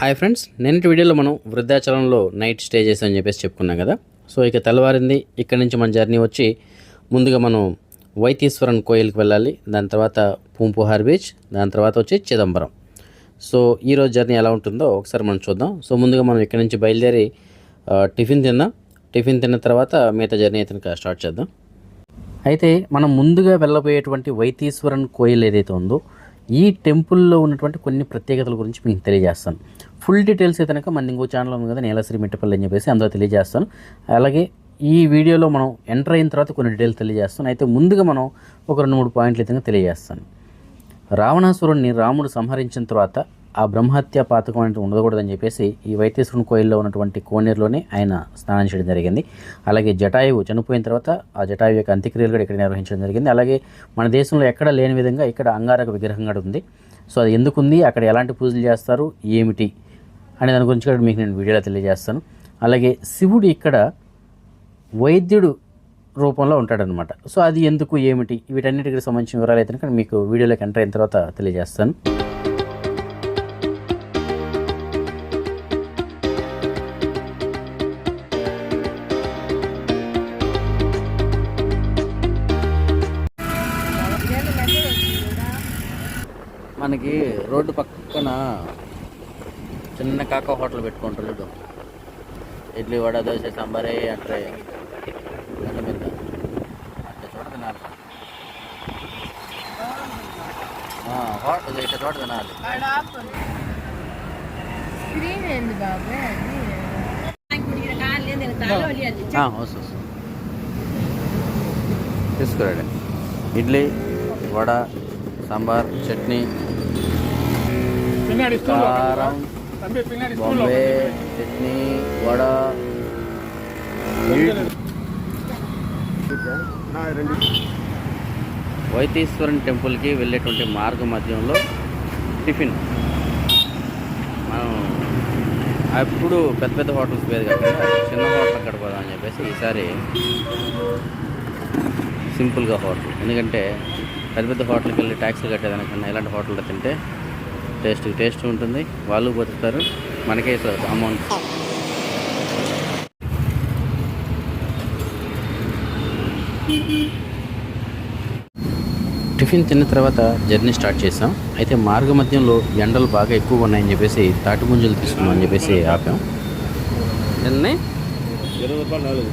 Hi friends నిన్నటి వీడియోలో మనం వృద్ధాచలంలో నైట్ స్టే చేసామని చెప్పేసి చెప్పుకున్నాం కదా. సో ఇక తెల్లవారింది ఇక్కడ నుంచి మన జర్నీ వచ్చి ముందుగా మనం వైతీశ్వరన్ కోయిల్కి వెళ్ళాలి దాని తర్వాత పూంపుహార్ బీచ్ దాని తర్వాత వచ్చి చిదంబరం. సో ఈరోజు జర్నీ ఎలా ఉంటుందో ఒకసారి మనం చూద్దాం. సో ముందుగా మనం ఇక్కడ నుంచి బయలుదేరి టిఫిన్ తిందాం. టిఫిన్ తిన్న తర్వాత మిగతా జర్నీ అయితే స్టార్ట్ చేద్దాం. అయితే మనం ముందుగా వెళ్ళబోయేటువంటి వైతీశ్వరన్ కోయిల్ ఏదైతే ఉందో ఈ టెంపుల్లో ఉన్నటువంటి కొన్ని ప్రత్యేకతల గురించి మీకు తెలియజేస్తాను. ఫుల్ డీటెయిల్స్ అయితే కనుక మన ఇంకో ఛానల్ ఉంది కదా నీలశ్రీ మిట్టపల్లి అని చెప్పేసి అందులో తెలియజేస్తాను. అలాగే ఈ వీడియోలో మనం ఎంటర్ అయిన తర్వాత కొన్ని డీటెయిల్స్ తెలియజేస్తాను. అయితే ముందుగా మనం ఒక రెండు మూడు పాయింట్లు అయితే తెలియజేస్తాను. రావణాసురుణ్ణి రాముడు సంహరించిన తర్వాత ఆ బ్రహ్మహత్య పాతకం అనేది ఉండకూడదని చెప్పేసి ఈ వైతేశ్వరుని కోయిల్లో ఉన్నటువంటి కోనేరులోనే ఆయన స్నానం చేయడం జరిగింది. అలాగే జటాయువు చనిపోయిన తర్వాత ఆ జటాయువు యొక్క అంత్యక్రియలు కూడా ఇక్కడ నిర్వహించడం జరిగింది. అలాగే మన దేశంలో ఎక్కడ లేని విధంగా ఇక్కడ అంగారక విగ్రహం కూడా ఉంది. సో అది ఎందుకుంది? అక్కడ ఎలాంటి పూజలు చేస్తారు? ఏమిటి? అనే దాని గురించి కూడా మీకు నేను వీడియోలో తెలియజేస్తాను. అలాగే శివుడు ఇక్కడ వైద్యుడు రూపంలో ఉంటాడనమాట సో అది ఎందుకు ఏమిటి వీటన్నిటికి సంబంధించిన వివరాలు అయితే కనుక మీకు వీడియోలోకి ఎంటర్ అయిన తర్వాత తెలియజేస్తాను. మనకి రోడ్డు పక్కన చిన్న కాక హోటల్ పెట్టుకుంటారు చూడు ఇడ్లీ వడ దోశ సాంబారే అంటే గంట మీద అట్లా చోట తినాలి. హోటల్ ఇట్లా చోట తినాలి. స్క్రీన్ ఏంది బాబు. తీసుకురండి. ఇడ్లీ వడ సాంబార్ చట్నీ కారం బాంబే చట్నీ వడ. వైతీశ్వరన్ టెంపుల్కి వెళ్ళేటువంటి మార్గ మధ్యంలో టిఫిన్. మనం అప్పుడు పెద్ద పెద్ద హోటల్స్ పేరు కాకుండా చిన్న హోటల్ అక్కడ పోదాం అని చెప్పేసి ఈసారి సింపుల్గా హోటల్. ఎందుకంటే పెద్ద పెద్ద హోటల్కి వెళ్ళి ట్యాక్సీలు కట్టేదానికన్నా ఇలాంటి హోటల్లో తింటే టేస్ట్ టేస్ట్ ఉంటుంది. వాళ్ళు బతుకుతారు. మనకే అమౌంట్. టిఫిన్ తిన్న తర్వాత జర్నీ స్టార్ట్ చేసాం అయితే మార్గ మధ్యంలో ఎండలు బాగా ఎక్కువగా ఉన్నాయని చెప్పేసి తాటి ముంజలు తీసుకున్నాం అని చెప్పేసి ఆపాం. ఎన్ని? ఇరవై రూపాయలు నాలుగు.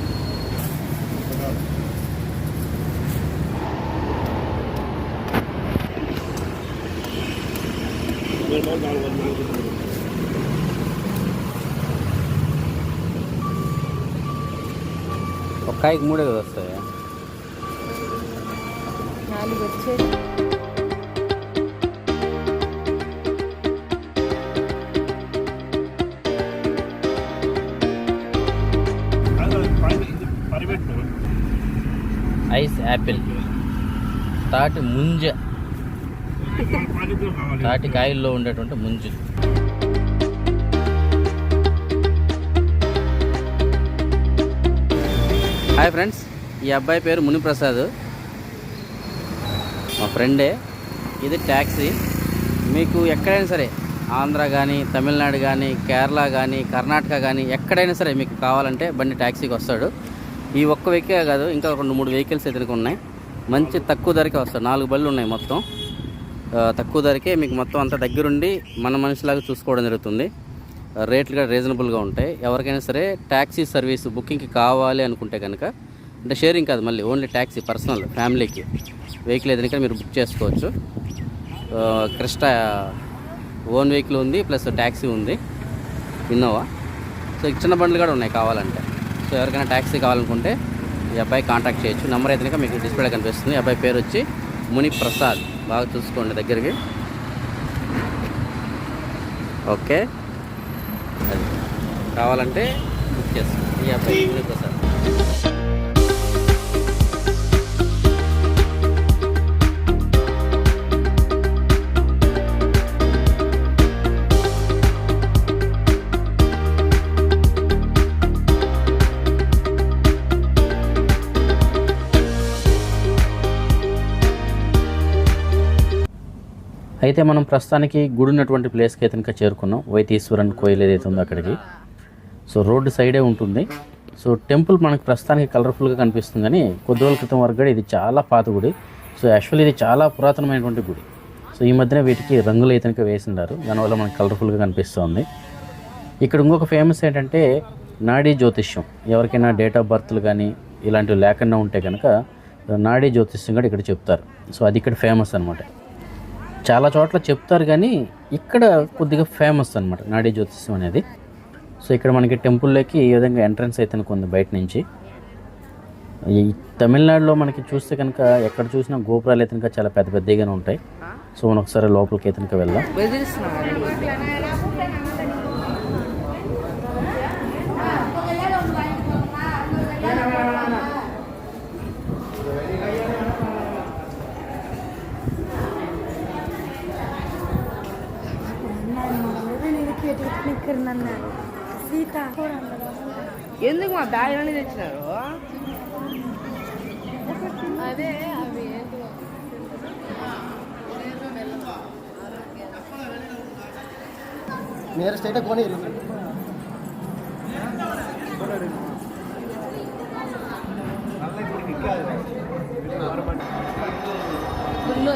ఇరవై రూపాయలు నాలుగు వందలు నాలుగు ఒక కాయకి మూడే కదా వస్తాయి నాలుగు వచ్చేది పరిపెట్టు ఐస్ యాపిల్ తాటి ముంజ పానీపూరి కావాలి. తాటి కాయల్లో ఉండేటువంటి ముంజు హాయ్ ఫ్రెండ్స్ ఈ అబ్బాయి పేరు మునిప్రసాద్. మా ఫ్రెండే. ఇది ట్యాక్సీ. మీకు ఎక్కడైనా సరే ఆంధ్ర కానీ తమిళనాడు కానీ కేరళ కానీ కర్ణాటక కానీ ఎక్కడైనా సరే మీకు కావాలంటే బండి ట్యాక్సీకి వస్తాడు. ఈ ఒక్క వెహికల్ కాదు ఇంకా రెండు మూడు వెహికల్స్ ఎదురుకు ఉన్నాయి. మంచి తక్కువ ధరకే వస్తాడు నాలుగు బళ్ళు ఉన్నాయి మొత్తం. తక్కువ ధరకే మీకు మొత్తం అంతా దగ్గరుండి మన మనిషిలాగా చూసుకోవడం జరుగుతుంది. రేట్లు కూడా రీజనబుల్గా ఉంటాయి. ఎవరికైనా సరే ట్యాక్సీ సర్వీస్ బుకింగ్కి కావాలి అనుకుంటే కనుక అంటే షేరింగ్ కాదు మళ్ళీ ఓన్లీ ట్యాక్సీ పర్సనల్ ఫ్యామిలీకి వెహికల్ ఏదైనా మీరు బుక్ చేసుకోవచ్చు. క్రిస్ట ఓన్ వెహికల్ ఉంది ప్లస్ ట్యాక్సీ ఉంది ఇన్నోవా. సో చిన్న బండ్లు కూడా ఉన్నాయి కావాలంటే. సో ఎవరికైనా ట్యాక్సీ కావాలనుకుంటే ఈ అబ్బాయి కాంటాక్ట్ చేయొచ్చు. నెంబర్ అయితే మీకు డిస్ప్లే కనిపిస్తుంది. అబ్బాయి పేరు వచ్చి ముని ప్రసాద్ బాగా చూసుకోండి దగ్గరికి. ఓకే. అది. కావాలంటే బుక్ చేస్తాం ఈ అబ్బాయి ముని ప్రసాద్ అయితే మనం ప్రస్తుతానికి గుడి ఉన్నటువంటి ప్లేస్కి అయితే ఇంకా చేరుకున్నాం. వైతీశ్వరన్ కోయిల్ ఏదైతే ఉందో అక్కడికి. సో రోడ్డు సైడే ఉంటుంది. సో టెంపుల్ మనకు ప్రస్తుతానికి కలర్ఫుల్గా కనిపిస్తుంది కానీ కొద్ది రోజుల క్రితం వరకు కూడా ఇది చాలా పాత గుడి. సో యాక్చువల్లీ ఇది చాలా పురాతనమైనటువంటి గుడి. సో ఈ మధ్యన వీటికి రంగులు అయితే వేసి వేసినారు దానివల్ల మనకు కలర్ఫుల్గా కనిపిస్తుంది. ఇక్కడ ఇంకొక ఫేమస్ ఏంటంటే నాడీ జ్యోతిష్యం. ఎవరికైనా డేట్ ఆఫ్ బర్త్లు కానీ ఇలాంటివి లేకుండా ఉంటే కనుక నాడీ జ్యోతిష్యం కూడా ఇక్కడ చెప్తారు. సో అది ఇక్కడ ఫేమస్ అనమాట చాలా చోట్ల చెప్తారు కానీ ఇక్కడ కొద్దిగా ఫేమస్ అనమాట నాడీ జ్యోతిష్యం అనేది. సో ఇక్కడ మనకి టెంపుల్లోకి ఈ విధంగా ఎంట్రన్స్ అయితే ఉంది బయట నుంచి. ఈ తమిళనాడులో మనకి చూస్తే కనుక ఎక్కడ చూసినా గోపురాలు అయితే చాలా పెద్ద పెద్దగానే ఉంటాయి. సో మనం ఒకసారి లోపలికి అయితే వెళ్దాం. సీత ఎందుకు మా బ్యాగ్ అని తెచ్చినారు? అదే. అవి నియరెస్ట్ అయితే కొని ఫుల్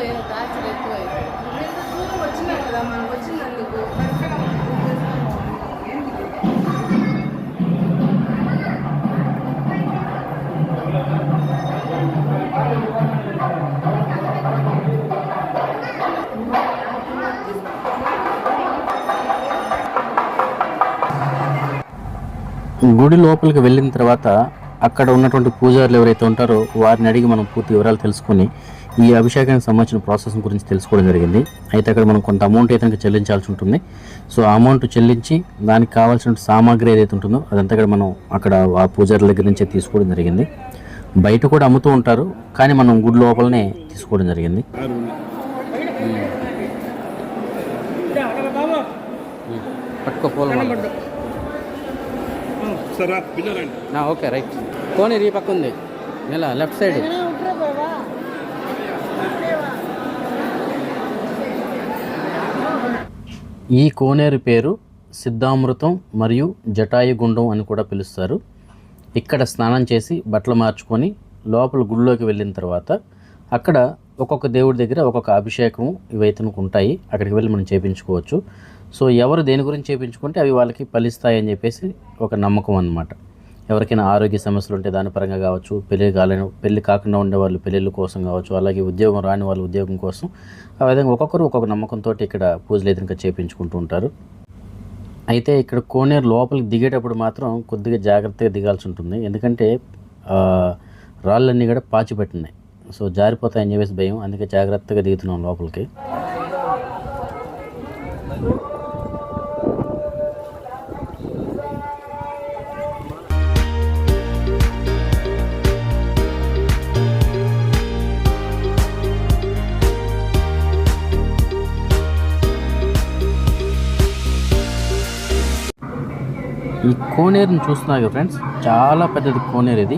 గుడి లోపలికి వెళ్ళిన తర్వాత అక్కడ ఉన్నటువంటి పూజారులు ఎవరైతే ఉంటారో వారిని అడిగి మనం పూర్తి వివరాలు తెలుసుకొని ఈ అభిషేకానికి సంబంధించిన ప్రాసెస్ గురించి తెలుసుకోవడం జరిగింది. అయితే అక్కడ మనం కొంత అమౌంట్ అయితే చెల్లించాల్సి ఉంటుంది. సో ఆ అమౌంట్ చెల్లించి దానికి కావాల్సిన సామాగ్రి ఏదైతే ఉంటుందో అదంతా కూడా మనం అక్కడ ఆ పూజారుల దగ్గర నుంచే తీసుకోవడం జరిగింది. బయట కూడా అమ్ముతూ ఉంటారు కానీ మనం గుడి లోపలనే తీసుకోవడం జరిగింది. పట్టుకో పిల్లలండి ఓకే రైట్. కోనేరు ఈ పక్క ఉంది. ఇలా లెఫ్ట్ సైడ్? ఈ కోనేరు పేరు సిద్ధామృతం మరియు జటాయుగుండం అని కూడా పిలుస్తారు. ఇక్కడ స్నానం చేసి బట్టలు మార్చుకొని లోపల గుడిలోకి వెళ్ళిన తర్వాత అక్కడ ఒక్కొక్క దేవుడి దగ్గర ఒక్కొక్క అభిషేకం ఇవైతే ఉంటాయి. అక్కడికి వెళ్ళి మనం చేపించుకోవచ్చు. సో ఎవరు దేని గురించి చేపించుకుంటే అవి వాళ్ళకి ఫలిస్తాయి అని చెప్పేసి ఒక నమ్మకం అన్నమాట. ఎవరికైనా ఆరోగ్య సమస్యలు ఉంటే దాని పరంగా కావచ్చు పెళ్ళి కాలేని పెళ్ళి కాకుండా ఉండే వాళ్ళు పెళ్ళిళ్ళ కోసం కావచ్చు అలాగే ఉద్యోగం రాని వాళ్ళు ఉద్యోగం కోసం ఆ విధంగా ఒక్కొక్కరు ఒక్కొక్క నమ్మకంతో ఇక్కడ పూజలు అయితే చేయించుకుంటూ చేపించుకుంటూ ఉంటారు. అయితే ఇక్కడ కోనేరు లోపలికి దిగేటప్పుడు మాత్రం కొద్దిగా జాగ్రత్తగా దిగాల్సి ఉంటుంది. ఎందుకంటే రాళ్ళన్నీ కూడా పాచిపెట్టినాయి. సో జారిపోతాయని చెప్పేసి భయం. అందుకే జాగ్రత్తగా దిగుతున్నాం లోపలికి. ఈ కోనేరుని చూస్తున్నారు ఫ్రెండ్స్? చాలా పెద్దది కోనేరు ఇది.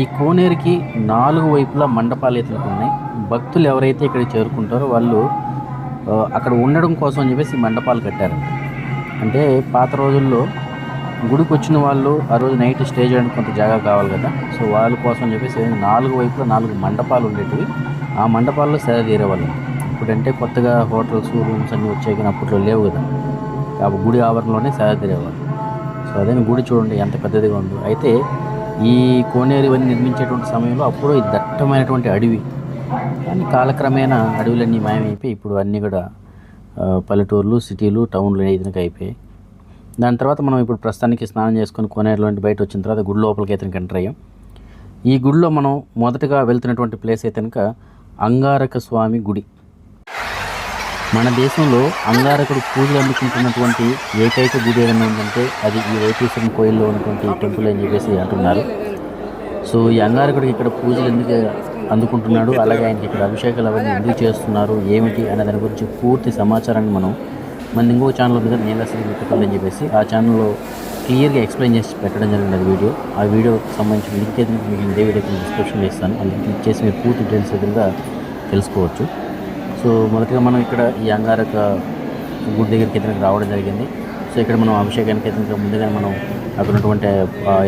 ఈ కోనేరుకి నాలుగు వైపులా మండపాలు అయితే ఉన్నాయి. భక్తులు ఎవరైతే ఇక్కడ చేరుకుంటారో వాళ్ళు అక్కడ ఉండడం కోసం అని చెప్పేసి మండపాలు కట్టారు అంటే పాత రోజుల్లో గుడికి వచ్చిన వాళ్ళు ఆ రోజు నైట్ స్టే చేయడానికి కొంత జాగా కావాలి కదా. సో వాళ్ళ కోసం అని చెప్పేసి నాలుగు వైపులా నాలుగు మండపాలు ఉండేటివి. ఆ మండపాల్లో సేద తీరేవాళ్ళు ఇప్పుడంటే కొత్తగా హోటల్స్ రూమ్స్ అన్నీ వచ్చాయి కానీ అప్పట్లో లేవు కదా. కాబట్టి గుడి ఆవరణలోనే సేద తీరేవాళ్ళు. సో అదే గుడి చూడండి ఎంత పెద్దదిగా ఉందో. అయితే ఈ కోనేరువన్నీ నిర్మించేటువంటి సమయంలో అప్పుడు ఇది దట్టమైనటువంటి అడవి కానీ కాలక్రమేణా అడవులన్నీ మాయమైపోయి ఇప్పుడు అన్నీ కూడా పల్లెటూర్లు సిటీలు టౌన్లు ఇతనికి అయిపోయాయి. దాని తర్వాత మనం ఇప్పుడు ప్రస్తుతానికి స్నానం చేసుకొని కోనేరులో బయట వచ్చిన తర్వాత గుడి లోపలికి అయితే ఎంటర్ అయ్యాం. ఈ గుడిలో మనం మొదటగా వెళ్తున్నటువంటి ప్లేస్ అయితే కనుక అంగారక స్వామి గుడి. మన దేశంలో అంగారకుడు పూజలు అందుకుంటున్నటువంటి ఏకైక గుడి ఏదైనా ఉందంటే అది ఈ వైతీశ్వరం కోయిల్లో ఉన్నటువంటి టెంపుల్ అని చెప్పేసి అంటున్నారు. సో ఈ అంగారకుడికి ఇక్కడ పూజలు ఎందుకు అందుకుంటున్నాడు? అలాగే ఆయనకి ఇక్కడ అభిషేకాలు అవన్నీ ఎందుకు చేస్తున్నారు? ఏమిటి అనే దాని గురించి పూర్తి సమాచారాన్ని మనం మన ఇంకో ఛానల్ మీద కదా నీలశ్రీ మిట్టపల్లి అని చెప్పేసి ఆ ఛానల్లో క్లియర్గా ఎక్స్ప్లెయిన్ చేసి పెట్టడం జరిగింది అది వీడియో. ఆ వీడియోకి సంబంధించిన లింక్ అయితే మీకు ఇదే వీడియో డిస్క్రిప్షన్లో ఇస్తాను. ఆ లింక్ క్లిక్ చేసి మీరు పూర్తి డీటెయిల్స్ విధంగా తెలుసుకోవచ్చు. సో మొదటిగా మనం ఇక్కడ ఈ అంగారక గుడి దగ్గరికి అయితే రావడం జరిగింది. సో ఇక్కడ మనం అభిషేకానికి అయితే ఇంకా ముందుగానే మనం అక్కడ ఉన్నటువంటి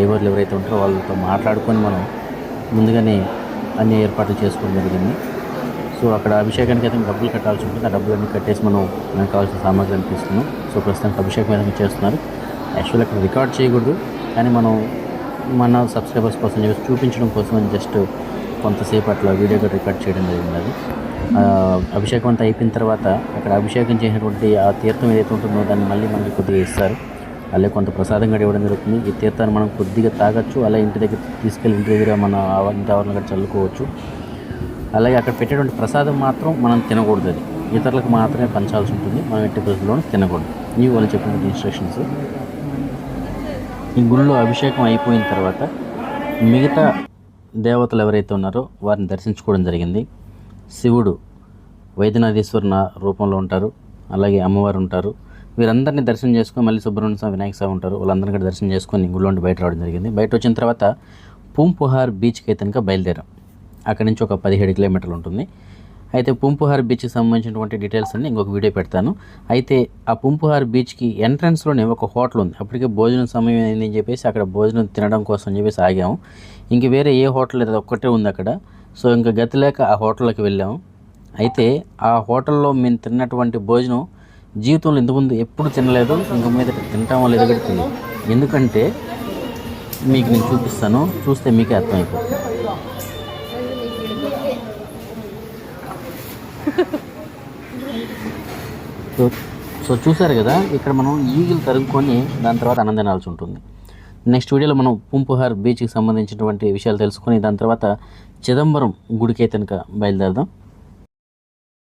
ఎవరు ఎవరైతే ఉంటారో వాళ్ళతో మాట్లాడుకొని మనం ముందుగానే అన్ని ఏర్పాట్లు చేసుకోవడం జరిగింది. సో అక్కడ అభిషేకానికి అయితే డబ్బులు కట్టాల్సి ఉంటుంది. ఆ డబ్బులన్నీ కట్టేసి మనం మనకు కావాల్సిన సామాగ్రిని తీసుకున్నాం. సో ప్రస్తుతానికి అభిషేకం ఏదైనా చేస్తున్నారు. యాక్చువల్ అక్కడ రికార్డ్ చేయకూడదు. కానీ మనం మన సబ్స్క్రైబర్స్ కోసం చూపించడం కోసం జస్ట్ కొంతసేపు అట్లా వీడియోగా రికార్డ్ చేయడం జరిగింది అభిషేకం అంతా అయిపోయిన తర్వాత అక్కడ అభిషేకం చేసినటువంటి ఆ తీర్థం ఏదైతే ఉంటుందో దాన్ని మళ్ళీ మనకి కొద్దిగా ఇస్తారు. అలాగే కొంత ప్రసాదం కూడా ఇవ్వడం జరుగుతుంది. ఈ తీర్థాన్ని మనం కొద్దిగా తాగొచ్చు అలా ఇంటి దగ్గర తీసుకెళ్ళి ఇంటి దగ్గర మన ఇంటి ఆవరణ కూడా చల్లుకోవచ్చు. అలాగే అక్కడ పెట్టేటువంటి ప్రసాదం మాత్రం మనం తినకూడదు అది. ఇతరులకు మాత్రమే పంచాల్సి ఉంటుంది. మనం ఎట్టి పరిస్థితుల్లోనూ తినకూడదు. ఇవి వాళ్ళు చెప్పిన ఇన్స్ట్రక్షన్స్ ఈ గుళ్ళో అభిషేకం అయిపోయిన తర్వాత మిగతా దేవతలు ఎవరైతే ఉన్నారో వారిని దర్శించుకోవడం జరిగింది. శివుడు వైద్యనాథేశ్వరున రూపంలో ఉంటారు. అలాగే అమ్మవారు ఉంటారు. వీరందరినీ దర్శనం చేసుకొని మళ్ళీ సుబ్రహ్మణ్య స్వామి వినాయక స్వామి ఉంటారు. వాళ్ళందరినీ కూడా దర్శనం చేసుకొని గుళ్ళోండి బయట రావడం జరిగింది. బయట వచ్చిన తర్వాత పూంపుహార్ బీచ్కి అయితే కనుక బయలుదేరాం. అక్కడి నుంచి ఒక పదిహేడు కిలోమీటర్లు ఉంటుంది. అయితే పుంపుహార్ బీచ్కి సంబంధించినటువంటి డీటెయిల్స్ అన్ని ఇంకొక వీడియో పెడతాను. అయితే ఆ పుంపుహార్ బీచ్కి ఎంట్రన్స్లోనే ఒక హోటల్ ఉంది. అప్పటికే భోజనం సమయం అయింది అని చెప్పేసి అక్కడ భోజనం తినడం కోసం అని చెప్పేసి ఆగాము. ఇంక వేరే ఏ హోటల్ లేదు ఒక్కటే ఉంది అక్కడ. సో ఇంకా గతి లేక ఆ హోటల్లోకి వెళ్ళాము. అయితే ఆ హోటల్లో మేము తిన్నటువంటి భోజనం జీవితంలో ఇంతకుముందు ఎప్పుడు తినలేదు ఇంక మీద తింటామో లేదో కూడా ఎందుకంటే మీకు నేను చూపిస్తాను. చూస్తే మీకే అర్థమైపోతుంది. సో సో చూసారు కదా ఇక్కడ మనం ఈగిల్ తరుముకొని దాని తర్వాత అన్నం తినాల్సి ఉంటుంది. నెక్స్ట్ వీడియోలో మనం పుంపుహార్ బీచ్కి సంబంధించినటువంటి విషయాలు తెలుసుకొని దాని తర్వాత చిదంబరం గుడికి అయితే కనుక బయలుదేరదాం.